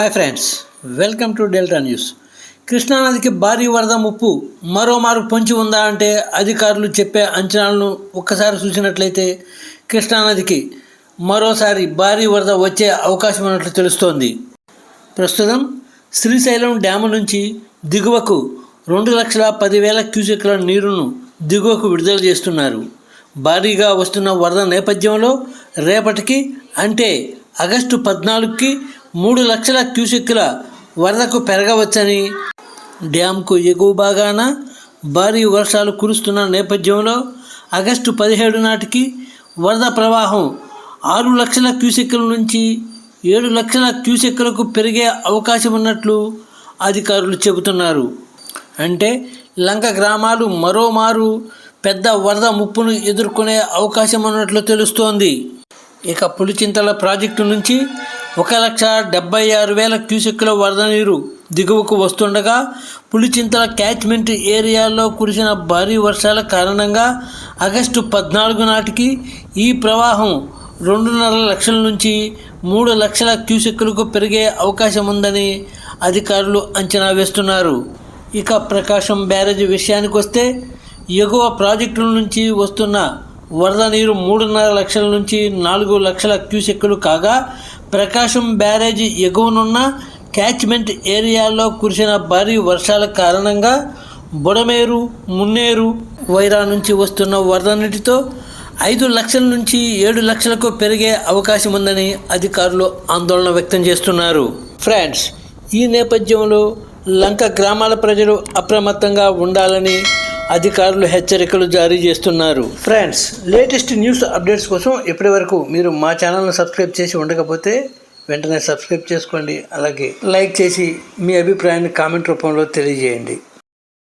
Hi friends welcome to Delta News కృష్ణానదికి భారీ వరద ముప్పు మరోమారు పొంచి ఉందా అంటే అధికారులు చెప్పే అంచనాలను ఒక్కసారి చూసినట్లయితే కృష్ణానదికి మరోసారి భారీ వరద వచ్చే అవకాశం ఉన్నట్లు తెలుస్తోంది. ప్రస్తుతం శ్రీశైలం డ్యాము నుంచి దిగువకు రెండు లక్షల పదివేల క్యూసెక్ల నీరును దిగువకు విడుదల చేస్తున్నారు. భారీగా వస్తున్న వరద నేపథ్యంలో రేపటికి అంటే ఆగస్టు పద్నాలుగుకి మూడు లక్షల క్యూసెక్కుల వరదకు పెరగవచ్చని డ్యాంకు ఎగువ భాగాన భారీ వర్షాలు కురుస్తున్న నేపథ్యంలో ఆగస్టు పదిహేడు నాటికి వరద ప్రవాహం ఆరు లక్షల క్యూసెక్కుల నుంచి ఏడు లక్షల క్యూసెక్కులకు పెరిగే అవకాశం ఉన్నట్లు అధికారులు చెబుతున్నారు. అంటే లంక గ్రామాలు మరోమారు పెద్ద వరద ముప్పును ఎదుర్కొనే అవకాశం ఉన్నట్లు తెలుస్తోంది. ఇక పులిచింతల ప్రాజెక్టు నుంచి ఒక లక్ష డెబ్బై ఆరు వేల క్యూసెక్కుల వరద నీరు దిగువకు వస్తుండగా పులిచింతల క్యాచ్మెంట్ ఏరియాలో కురిసిన భారీ వర్షాల కారణంగా ఆగస్టు పద్నాలుగు నాటికి ఈ ప్రవాహం రెండున్నర లక్షల నుంచి మూడు లక్షల క్యూసెక్కులకు పెరిగే అవకాశం ఉందని అధికారులు అంచనా వేస్తున్నారు. ఇక ప్రకాశం బ్యారేజ్ విషయానికి వస్తే ఎగువ ప్రాజెక్టుల నుంచి వస్తున్న వరద నీరు మూడున్నర లక్షల నుంచి నాలుగు లక్షల క్యూసెక్కులు కాగా ప్రకాశం బ్యారేజ్ ఎగువనున్న క్యాచ్మెంట్ ఏరియాలో కురిసిన భారీ వర్షాల కారణంగా బుడమేరు మున్నేరు వైరా నుంచి వస్తున్న వరద నీటితో ఐదు లక్షల నుంచి ఏడు లక్షలకు పెరిగే అవకాశం ఉందని అధికారులు ఆందోళన వ్యక్తం చేస్తున్నారు. ఫ్రెండ్స్ ఈ నేపథ్యంలో లంక గ్రామాల ప్రజలు అప్రమత్తంగా ఉండాలని అధికారులు హెచ్చరికలు జారీ చేస్తున్నారు. ఫ్రెండ్స్ లేటెస్ట్ న్యూస్ అప్డేట్స్ కోసం ఇప్పటి వరకు మీరు మా ఛానల్ను సబ్స్క్రైబ్ చేసి ఉండకపోతే వెంటనే సబ్స్క్రైబ్ చేసుకోండి. అలాగే లైక్ చేసి మీ అభిప్రాయాన్ని కామెంట్ రూపంలో తెలియజేయండి.